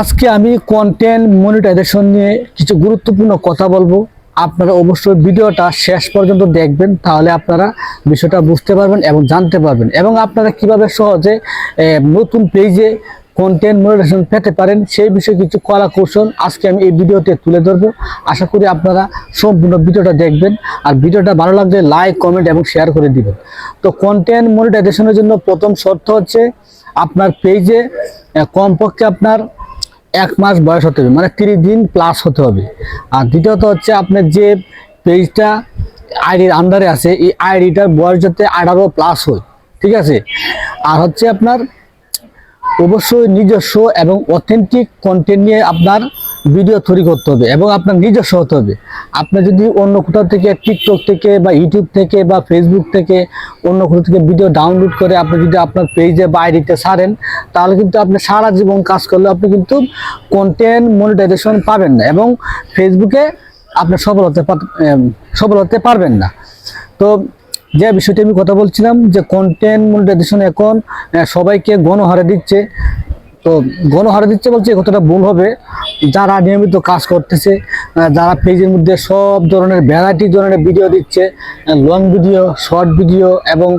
আজকে আমি content monetization নিয়ে কিছু গুরুত্বপূর্ণ কথা বলব। আপনারা অবশ্যই ভিডিওটা শেষ পর্যন্ত দেখবেন, তাহলে আপনারা বিষয়টা বুঝতে পারবেন এবং জানতে পারবেন। এবং আপনারা কীভাবে সহজে নতুন পেজে কন্টেন্ট মনিটাইজেশন পেতে পারেন, সেই বিষয়ে কিছু কলা কৌশল আজকে আমি এই ভিডিওতে তুলে ধরবো। আশা করি আপনারা সম্পূর্ণ ভিডিওটা দেখবেন, আর ভিডিওটা ভালো লাগলে লাইক কমেন্ট এবং শেয়ার করে দিবেন। তো কন্টেন্ট মনিটাইজেশনের জন্য প্রথম শর্ত হচ্ছে, আপনার পেজে কমপক্ষে আপনার এক মাস বয়স হতে হবে মানে তিরিশ দিন প্লাস হতে হবে। আর দ্বিতীয়ত হচ্ছে আপনার যে পেজটা আইডির আন্ডারে আছে, এই আইডিটার বয়স যাতে আঠারো প্লাস হয়, ঠিক আছে? আর হচ্ছে আপনার অবশ্যই নিজস্ব এবং অথেন্টিক কন্টেন্ট নিয়ে আপনার ভিডিও তৈরি করতে হবে এবং আপনার নিজস্ব হতে হবে। আপনি যদি অন্য কোথাও থেকে টিকটক থেকে বা ইউটিউব থেকে বা ফেসবুক থেকে অন্য কোথাও থেকে ভিডিও ডাউনলোড করে আপনি যদি আপনার পেজে বা আইডিতে ছাড়েন, তাহলে কিন্তু আপনি সারা জীবন কাজ করলে আপনি কিন্তু কন্টেন্ট মনিটাইজেশন পাবেন না এবং ফেসবুকে আপনি সফল হতে সফল হতে পারবেন না। তো যে বিষয়টি আমি কথা বলছিলাম যে কন্টেন্ট মনিটাইজেশন এখন সবাইকে গণহারে দিচ্ছে। তো গণহারে দিচ্ছে বলছে কথাটা ভুল হবে। যারা নিয়মিত কাজ করতেছে যারা পেজের মধ্যে সব ধরনের ভ্যারাইটি ধরনের ভিডিও দিচ্ছে লং ভিডিও শর্ট ভিডিও এবং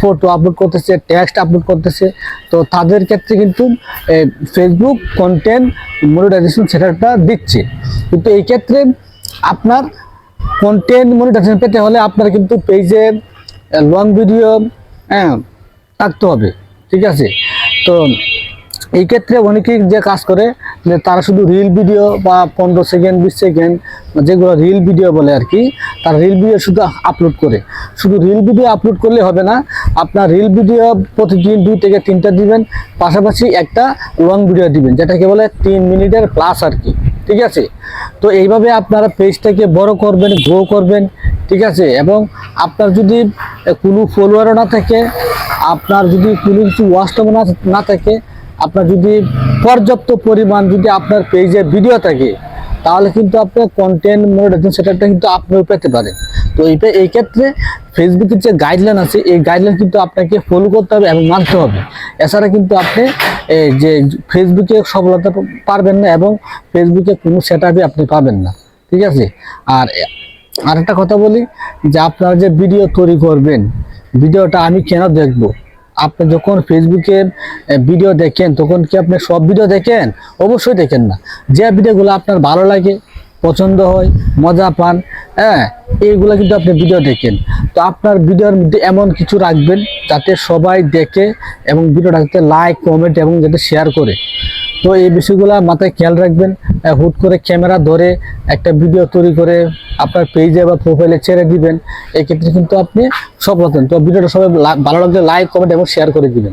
ফটো আপলোড করতেছে টেক্সট আপলোড করতেছে, তো তাদের ক্ষেত্রে কিন্তু ফেসবুক কন্টেন্ট মনিটাইজেশন সেটাটা দিচ্ছে। কিন্তু এই ক্ষেত্রে আপনার কন্টেন্ট মনিটাইজেশন পেতে হলে আপনার কিন্তু পেজে লং ভিডিও হ্যাঁ থাকতে হবে, ঠিক আছে? তো এই ক্ষেত্রে অনেকেই যে কাজ করে, যে তারা শুধু রিল ভিডিও বা পনেরো সেকেন্ড বিশ সেকেন্ড যেগুলো রিল ভিডিও বলে আর কি, তার রিল ভিডিও শুধু আপলোড করে। শুধু রিল ভিডিও আপলোড করলে হবে না, আপনার রিল ভিডিও প্রতিদিন দুই থেকে তিনটা দিবেন, পাশাপাশি একটা লং ভিডিও দিবেন, যেটাকে বলে তিন মিনিটের প্লাস আর কি। ঠিক আছে? তো এইভাবে আপনারা পেজটাকে বড় করবেন গ্রো করবেন, ঠিক আছে? এবং আপনার যদি কোনো ফলোয়ারও না থাকে, আপনার যদি কোনো কিছু ওয়াস্টও না থাকে, আপনার যদি পর্যাপ্ত পরিমাণ যদি আপনার পেজে ভিডিও থাকে, তাহলে কিন্তু আপনার কন্টেন্ট মনিটাইজেশন সেটাটা কিন্তু আপনিও পেতে পারেন তো এইটা, এই ক্ষেত্রে ফেসবুকের যে গাইডলাইন আছে, এই গাইডলাইন কিন্তু আপনাকে ফলো করতে হবে এবং মানতে হবে। এছাড়া কিন্তু আপনি যে ফেসবুকে সফলতা পারবেন না এবং ফেসবুকে কোনো সেট আপনি পাবেন না। ঠিক আছে? আর আরেকটা কথা বলি, যে আপনারা যে ভিডিও তৈরি করবেন ভিডিওটা আমি কেন দেখব? আপনি যখন ফেসবুকে ভিডিও দেখেন, তখন কি আপনি সব ভিডিও দেখেন? অবশ্যই দেখেন না। যে ভিডিওগুলো আপনার ভালো লাগে, পছন্দ হয়, মজা পান হ্যাঁ এইগুলো কিন্তু আপনি ভিডিও দেখেন। তো আপনার ভিডিওর মধ্যে এমন কিছু রাখবেন যাতে সবাই দেখে এবং ভিডিওটা যাতে লাইক কমেন্ট এবং যাতে শেয়ার করে। তো এই বিষয়গুলো মাথায় খেয়াল রাখবেন হুট করে ক্যামেরা ধরে একটা ভিডিও তৈরি করে আপনার পেজে বা প্রোফাইলে ছেড়ে দিবেন, এক্ষেত্রে কিন্তু আপনি সফল হতেন তো ভিডিওটা সবাই ভালো লাগলে লাইক কমেন্ট এবং শেয়ার করে দিবেন।